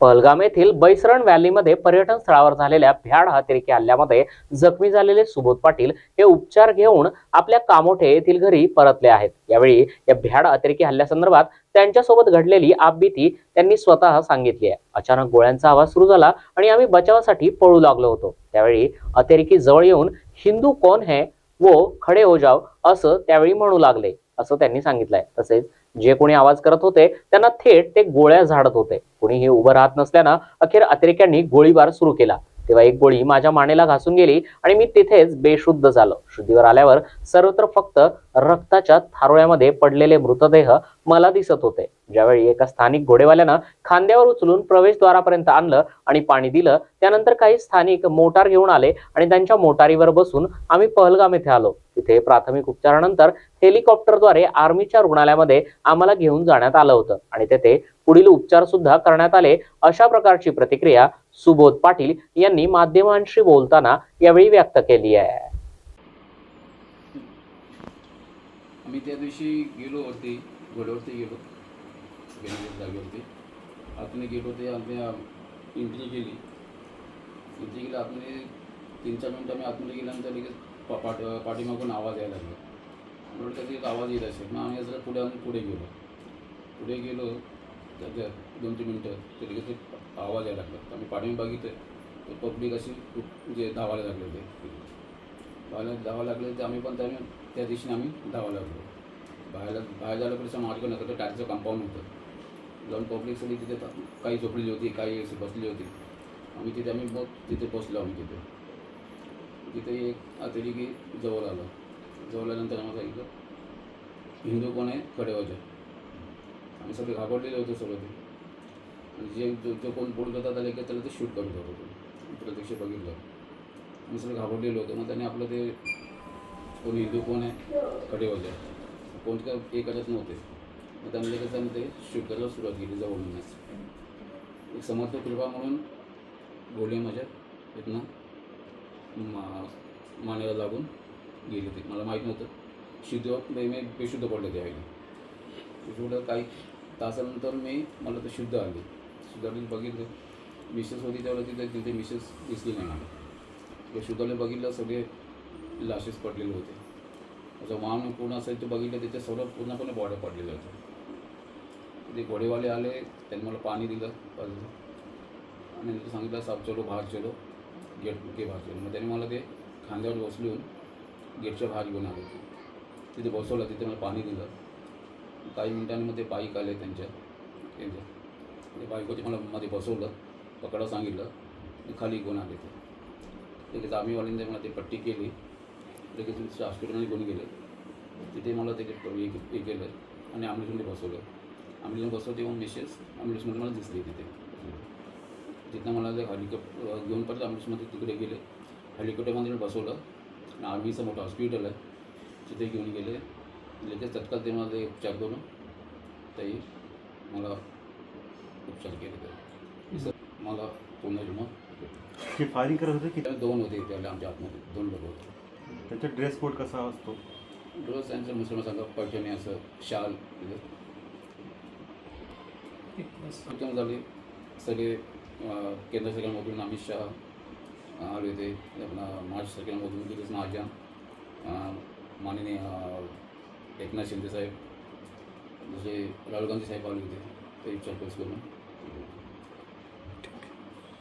पहलगाम येथील बैसरण व्हॅलीमध्ये पर्यटन स्थळावर झालेल्या भ्याड हत्यारिकी हल्ल्यामध्ये जखमी झालेले सुबोध पाटील हे उपचार घेऊन आपल्या कामोठे येथील घरी परतले आहेत. यावेळी या भ्याड अतिरेकी हल्ल्यासंदर्भात त्यांच्यासोबत घडलेली आपबीती त्यांनी स्वतः सांगितली आहे. अचानक गोळ्यांचा आवाज सुरू झाला आणि आम्ही बचावासाठी पळू लागलो होतो. त्यावेळी अतिरेकी जवळ येऊन हिंदू कोण है? वो खडे हो जाव असं त्यावेळी म्हणू लागले असं त्यांनी सांगितलंय. तसेच जे कोणी आवाज करत होते त्यांना थेट ते गोळ्या झाडत होते. कोणीही उभं राहत नसल्यानं अखेर अतिरेक्यांनी गोळीबार सुरू केला. तेव्हा एक गोळी माझ्या मानेला घासून गेली आणि मी तिथेच बेशुद्ध झालो. शुद्धीवर आल्यावर सर्वत्र फक्त रक्ताच्या थारोळ्यामध्ये पडलेले मृतदेह मला दिसत होते. ज्यावेळी एका स्थानिक घोडेवाल्यानं खांद्यावर उचलून प्रवेशद्वारापर्यंत आणलं आणि पाणी दिलं त्यानंतर काही स्थानिक मोटार घेऊन आले आणि त्यांच्या मोटारीवर बसून आम्ही पहलगाम येथे आलो. तिथे प्राथमिक उपचारानंतर हेलिकॉप्टरद्वारे आर्मीच्या रुग्णालयामध्ये आम्हाला घेऊन जाण्यात आलं होतं आणि तेथे पुढील उपचार सुद्धा करण्यात आले. अशा प्रकारची प्रतिक्रिया सुबोध पाटील यांनी माध्यमांशी बोलताना यावेळी व्यक्त केली आहे. आम्ही त्या दिवशी गेलो होते घोड्यावरती गेलो. जागेवरती आतमध्ये गेलो ते आम्ही एंट्री केली. एंट्री केली आतमध्ये तीन चार मिनटं आम्ही आतमध्ये गेल्यानंतर लगेच पा पाठ पाठीमागून आवाज यायला लागला. म्हणून त्याचा एक आवाज येत असेल. मग आम्ही जरा पुढे आम्ही पुढे गेलो. पुढे गेलो. तर दोन तीन मिनटं. ते लगेच आवाज यायला लागला. तर आम्ही पाठीमागे बघितलं. तर पब्लिक अशी खूप म्हणजे धावायला लागले होते. धावायला धावायला लागले तर आम्ही पण त्या त्या दिवशी आम्ही धावायला लागलो. बाहेर बाहेर जायला पण मार्ग नव्हतं. तर टाकीचं कंपाऊंड होतं. जाऊन पब्लिक सगळी तिथे काही झोपलेली होती काही अशी बसली होती. आम्ही तिथे आम्ही मग तिथे पोचलो आम्ही तिथे. तिथे एक अतिरेकी जवळ आलं. जवळ आल्यानंतर आम्हाला सांगितलं हिंदू कोण आहे? कडेवाचे आम्ही सगळे घाबरलेले होतो सगळं ते. आणि जे जो जो कोण बोलत होता त्याला की त्याला ते शूट करत होतो. तो प्रत्यक्ष बघितलं. आम्ही सगळे घाबरलेलो होतो. मग त्याने आपलं ते कोण हिंदू कोण आहे कडेवाचे कोण काय हे करत नव्हते. मग त्यांनी कसं त्याने ते शूट करायला सुरुवात केली जवळूनच एक समर्थ कृपा म्हणून गोळी माझ्या इथनं. मा मानेला लागून गेले ते. मला माहीत नव्हतं. शुद्ध म्हणजे मी बेशुद्ध पडले त्यावेळी बेशुद्ध काही तासानंतर मी मला ते शुद्ध आली. शुद्ध आली बघितलं. मिसेस होती त्यावेळेला तिथे तिथे मिसेस दिसली नाही मला. ते शुद्धाला बघितलं सगळे लाशेस पडलेले होते. त्याचं वाहन पूर्ण असेल ते बघितलं त्याच्या सर्व पूर्णपणे बॉड्या पडलेल्या होत्या ते घोडेवाले आले त्यांनी मला पाणी दिलं आणि नंतर सांगितलं साप चलो बाहेर चलो. गेट के बाहेर चलो. मग त्यांनी मला ते खांद्यावर बसलून गेटच्या बाहेर घेऊन आले. तिथे बसवलं तिथे मला पाणी दिलं. काही मिनिटांमध्ये बाईक आले त्यांच्या. त्यांच्या ते मला मध्ये बसवलं पकडा सांगितलं खाली घेऊन आले ते. लगेच आम्हीवाल्यांनी मला ते पट्टी केली. लगेच मी हॉस्पिटलमध्ये घेऊन गेले. तिथे मला ते हे हे केलं आणि ॲम्ब्युलन्समध्ये बसवलं. ॲम्ब्युलन्स बसवलं तेव्हा मिसेस ॲम्ब्युलन्समध्ये मला दिसली तिथे. तिथनं मला ते हेलिकॉप्टर घेऊन परत ॲम्ब्युलन्समध्ये तिकडे गेले. हेलिकॉप्टरमध्ये बसवलं. आणि आर्मीचं मोठं हॉस्पिटल आहे. तिथे घेऊन गेले. लगेच तत्काळ ते मला उपचार करून तेही मला उपचार केले ते सर मला पूर्ण हे फायरिंग करत होते की? दोन होते त्याला आमच्या आतमध्ये दोन लोक होते. त्यांचा ड्रेस कोड कसा असतो? रोज त्यांचं मुस्लिम सांगा पैठणी असं शाल उत्तम झाले सगळे केंद्र सरकारमधून अमित शहा आले होते. महाराष्ट्र सरकारमधून महाजन अं, माननीय एकनाथ शिंदे साहेब दुसरे राहुल गांधी साहेब आले होते ते विचारपूस करून.